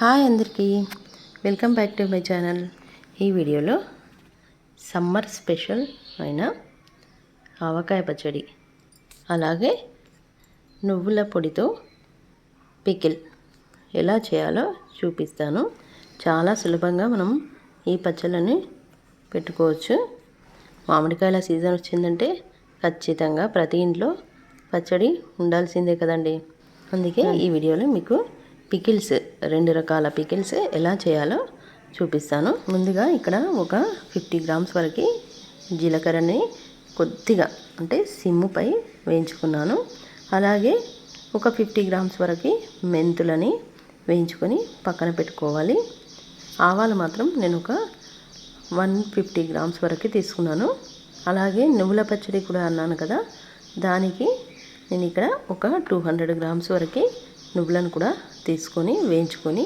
Hi అందరికీ. Welcome back to my channel. ఈ వీడియోలో సమ్మర్ స్పెషల్ అయిన ఆవకాయ పచ్చడి అలాగే నువ్వుల పొడితో పికిల్ ఎలా చేయాలో చూపిస్తాను. చాలా సులభంగా మనం ఈ పచ్చళ్ళని పెట్టుకోవచ్చు. మామిడికాయల సీజన్ వచ్చిందంటే ఖచ్చితంగా ప్రతి ఇంట్లో పచ్చడి ఉండాల్సిందే కదండి. అందుకే ఈ వీడియోలో మీకు పికిల్స్ రెండు రకాల పికిల్స్ ఎలా చేయాలో చూపిస్తాను. ముందుగా ఇక్కడ ఒక ఫిఫ్టీ గ్రామ్స్ వరకు జీలకర్రని కొద్దిగా అంటే సిమ్ముపై వేయించుకున్నాను. అలాగే ఒక ఫిఫ్టీ గ్రామ్స్ వరకు మెంతులని వేయించుకొని పక్కన పెట్టుకోవాలి. ఆవాలు మాత్రం నేను ఒక వన్ ఫిఫ్టీ గ్రామ్స్ వరకు తీసుకున్నాను. అలాగే నువ్వుల పచ్చడి కూడా అన్నాను కదా దానికి నేను ఇక్కడ ఒక టూ హండ్రెడ్ గ్రామ్స్ వరకు నువ్వులను కూడా తీసుకొని వేయించుకొని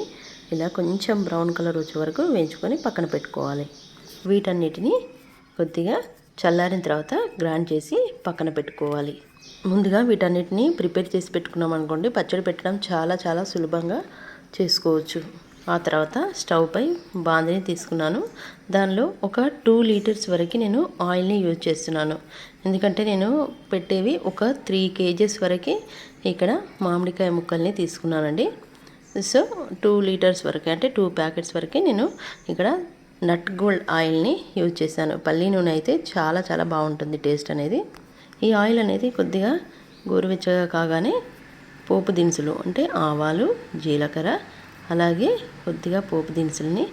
ఇలా కొంచెం బ్రౌన్ కలర్ వచ్చే వరకు వేయించుకొని పక్కన పెట్టుకోవాలి. వీటన్నిటిని కొద్దిగా చల్లారిన తర్వాత గ్రైండ్ చేసి పక్కన పెట్టుకోవాలి. ముందుగా వీటన్నిటిని ప్రిపేర్ చేసి పెట్టుకున్నాం అనుకోండి పచ్చడి పెట్టడం చాలా చాలా సులభంగా చేసుకోవచ్చు. ఆ తర్వాత స్టవ్ పై బాందిని తీసుకున్నాను. దానిలో ఒక టూ లీటర్స్ వరకు నేను ఆయిల్ని యూజ్ చేస్తున్నాను. ఎందుకంటే నేను పెట్టేవి ఒక త్రీ కేజెస్ వరకు ఇక్కడ మామిడికాయ ముక్కల్ని తీసుకున్నానండి. సో టూ లీటర్స్ వరకు అంటే టూ ప్యాకెట్స్ వరకు నేను ఇక్కడ నట్ గోల్డ్ ఆయిల్ని యూజ్ చేశాను. పల్లీ నూనె అయితే చాలా చాలా బాగుంటుంది టేస్ట్ అనేది. ఈ ఆయిల్ అనేది కొద్దిగా గోరువెచ్చగా కాగానే పోపు దినుసులు అంటే ఆవాలు జీలకర్ర అలాగే కొద్దిగా పోపు దినుసుల్ని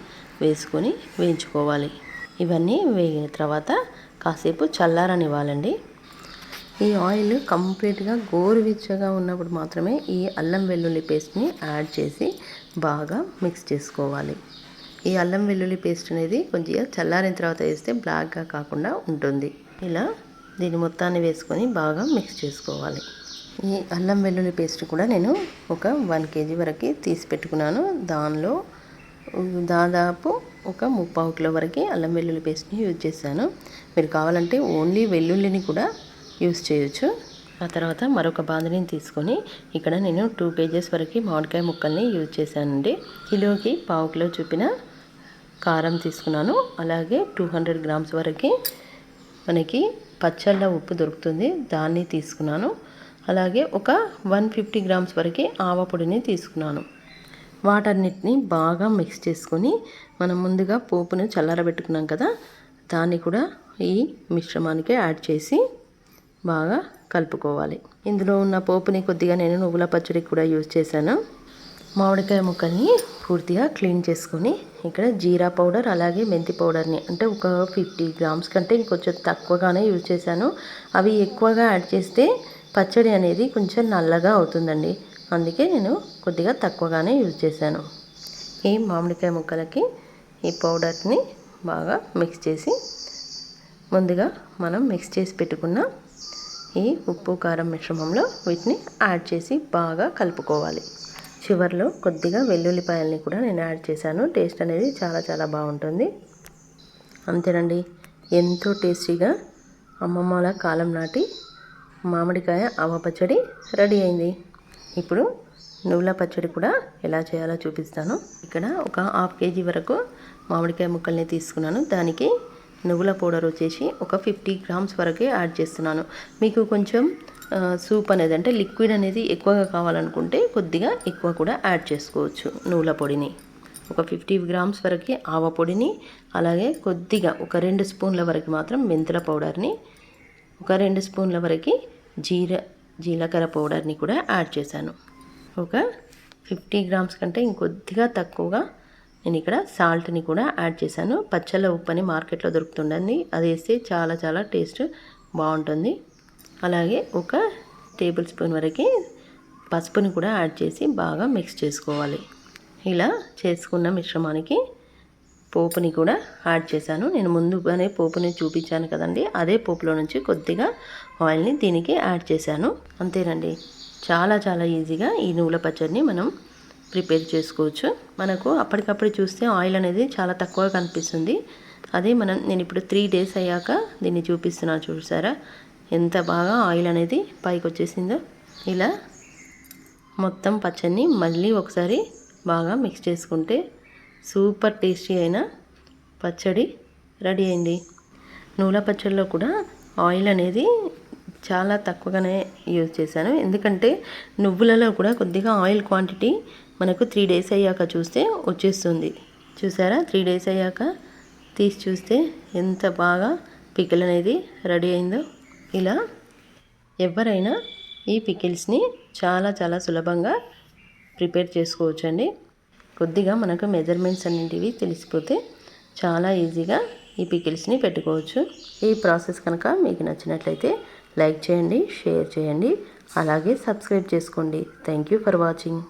వేసుకొని వేయించుకోవాలి. ఇవన్నీ వేగిన తర్వాత కాసేపు చల్లారనివ్వాలండి. ఈ ఆయిల్ కంప్లీట్గా గోరువెచ్చగా ఉన్నప్పుడు మాత్రమే ఈ అల్లం వెల్లుల్లి పేస్ట్ని యాడ్ చేసి బాగా మిక్స్ చేసుకోవాలి. ఈ అల్లం వెల్లుల్లి పేస్ట్ అనేది కొద్దిగా చల్లారిన తర్వాత వేస్తే బ్లాక్గా కాకుండా ఉంటుంది. ఇలా దీని మొత్తాన్ని వేసుకొని బాగా మిక్స్ చేసుకోవాలి. ఈ అల్లం వెల్లుల్లి పేస్ట్ కూడా నేను ఒక వన్ కేజీ వరకు తీసి పెట్టుకున్నాను. దానిలో దాదాపు ఒక ముప్పావు కిలో వరకు అల్లం వెల్లుల్లి పేస్ట్ని యూజ్ చేశాను. మీరు కావాలంటే ఓన్లీ వెల్లుల్లిని కూడా యూస్ చేయొచ్చు. ఆ తర్వాత మరొక బాంధనీని తీసుకొని ఇక్కడ నేను టూ కేజెస్ వరకు మామిడికాయ ముక్కల్ని యూజ్ చేశానండి. కిలోకి పావు కిలో చూపిన కారం తీసుకున్నాను. అలాగే టూ హండ్రెడ్ గ్రామ్స్ వరకు మనకి పచ్చళ్ళ ఉప్పు దొరుకుతుంది. దాన్ని తీసుకున్నాను. అలాగే ఒక వన్ ఫిఫ్టీ గ్రామ్స్ వరకు ఆవపొడిని తీసుకున్నాను. వాటన్నిటిని బాగా మిక్స్ చేసుకొని మనం ముందుగా పోపును చల్లారబెట్టుకున్నాం కదా దాన్ని కూడా ఈ మిశ్రమానికి యాడ్ చేసి బాగా కలుపుకోవాలి. ఇందులో ఉన్న పోపుని కొద్దిగా నేను నువ్వుల పచ్చడికి కూడా యూజ్ చేశాను. మామిడికాయ ముక్కల్ని పూర్తిగా క్లీన్ చేసుకొని ఇక్కడ జీరా పౌడర్ అలాగే మెంతి పౌడర్ని అంటే ఒక ఫిఫ్టీ గ్రామ్స్ కంటే ఇంకొంచెం తక్కువగానే యూజ్ చేశాను. అవి ఎక్కువగా యాడ్ చేస్తే పచ్చడి అనేది కొంచెం నల్లగా అవుతుందండి. అందుకే నేను కొద్దిగా తక్కువగానే యూజ్ చేశాను. ఈ మామిడికాయ ముక్కలకి ఈ పౌడర్ని బాగా మిక్స్ చేసి ముందుగా మనం మిక్స్ చేసి పెట్టుకున్న ఈ ఉప్పు కారం మిశ్రమంలో వీటిని యాడ్ చేసి బాగా కలుపుకోవాలి. చివరిలో కొద్దిగా వెల్లుల్లిపాయల్ని కూడా నేను యాడ్ చేశాను. టేస్ట్ అనేది చాలా చాలా బాగుంటుంది. అంతేనండి. ఎంతో టేస్టీగా అమ్మమ్మల కాలం నాటి మామిడికాయ ఆవ పచ్చడి రెడీ అయింది. ఇప్పుడు నువ్వుల పచ్చడి కూడా ఎలా చేయాలో చూపిస్తాను. ఇక్కడ ఒక హాఫ్ కేజీ వరకు మామిడికాయ ముక్కల్ని తీసుకున్నాను. దానికి నువ్వుల పౌడర్ వచ్చేసి ఒక ఫిఫ్టీ గ్రామ్స్ వరకే యాడ్ చేస్తున్నాను. మీకు కొంచెం సూప్ అనేది అంటే లిక్విడ్ అనేది ఎక్కువగా కావాలనుకుంటే కొద్దిగా ఎక్కువ కూడా యాడ్ చేసుకోవచ్చు నువ్వుల పొడిని. ఒక ఫిఫ్టీ గ్రామ్స్ వరకు ఆవ పొడిని అలాగే కొద్దిగా ఒక రెండు స్పూన్ల వరకు మాత్రం మెంతుల పౌడర్ని ఒక రెండు స్పూన్ల వరకు జీర జీలకర్ర పౌడర్ని కూడా యాడ్ చేశాను. ఒక ఫిఫ్టీ గ్రామ్స్ కంటే ఇంకొద్దిగా తక్కువగా నేను ఇక్కడ సాల్ట్ని కూడా యాడ్ చేశాను. పచ్చళ్ళ ఉప్పు అని మార్కెట్లో దొరుకుతుండండి. అది వేస్తే చాలా చాలా టేస్ట్ బాగుంటుంది. అలాగే ఒక టేబుల్ స్పూన్ వరకు పసుపుని కూడా యాడ్ చేసి బాగా మిక్స్ చేసుకోవాలి. ఇలా చేసుకున్న మిశ్రమానికి పోపుని కూడా యాడ్ చేశాను. నేను ముందుగానే పోపుని చూపించాను కదండి. అదే పోపులో నుంచి కొద్దిగా ఆయిల్ని దీనికి యాడ్ చేశాను. అంతేనండి. చాలా చాలా ఈజీగా ఈ నువ్వుల పచ్చడిని మనం ప్రిపేర్ చేసుకోవచ్చు. మనకు అప్పటికప్పుడు చూస్తే ఆయిల్ అనేది చాలా తక్కువ కనిపిస్తుంది. అదే మనం నేను ఇప్పుడు త్రీ డేస్ అయ్యాక దీన్ని చూపిస్తున్నాను చూసారా? ఎంత బాగా ఆయిల్ అనేది పైకి వచ్చేసిందో. ఇలా మొత్తం పచ్చడిని మళ్ళీ ఒకసారి బాగా మిక్స్ చేసుకుంటే సూపర్ టేస్టీ అయిన పచ్చడి రెడీ అయింది. నూనె పచ్చడిలో కూడా ఆయిల్ అనేది చాలా తక్కువగానే యూజ్ చేశాను. ఎందుకంటే నువ్వులలో కూడా కొద్దిగా ఆయిల్ క్వాంటిటీ మనకు త్రీ డేస్ అయ్యాక చూస్తే వచ్చేస్తుంది. చూసారా? త్రీ డేస్ అయ్యాక తీసి చూస్తే ఎంత బాగా పికిల్ అనేది రెడీ అయిందో. ఇలా ఎవరైనా ఈ పికిల్స్ని చాలా చాలా సులభంగా ప్రిపేర్ చేసుకోవచ్చండి. కొద్దిగా మనకు మెజర్మెంట్స్ అనేటివి తెలిసిపోతే చాలా ఈజీగా ఈ పికిల్స్ని పెట్టుకోవచ్చు. ఈ ప్రాసెస్ కనుక మీకు నచ్చినట్లయితే లైక్ చేయండి షేర్ చేయండి అలాగే సబ్స్క్రైబ్ చేసుకోండి. Thank you for watching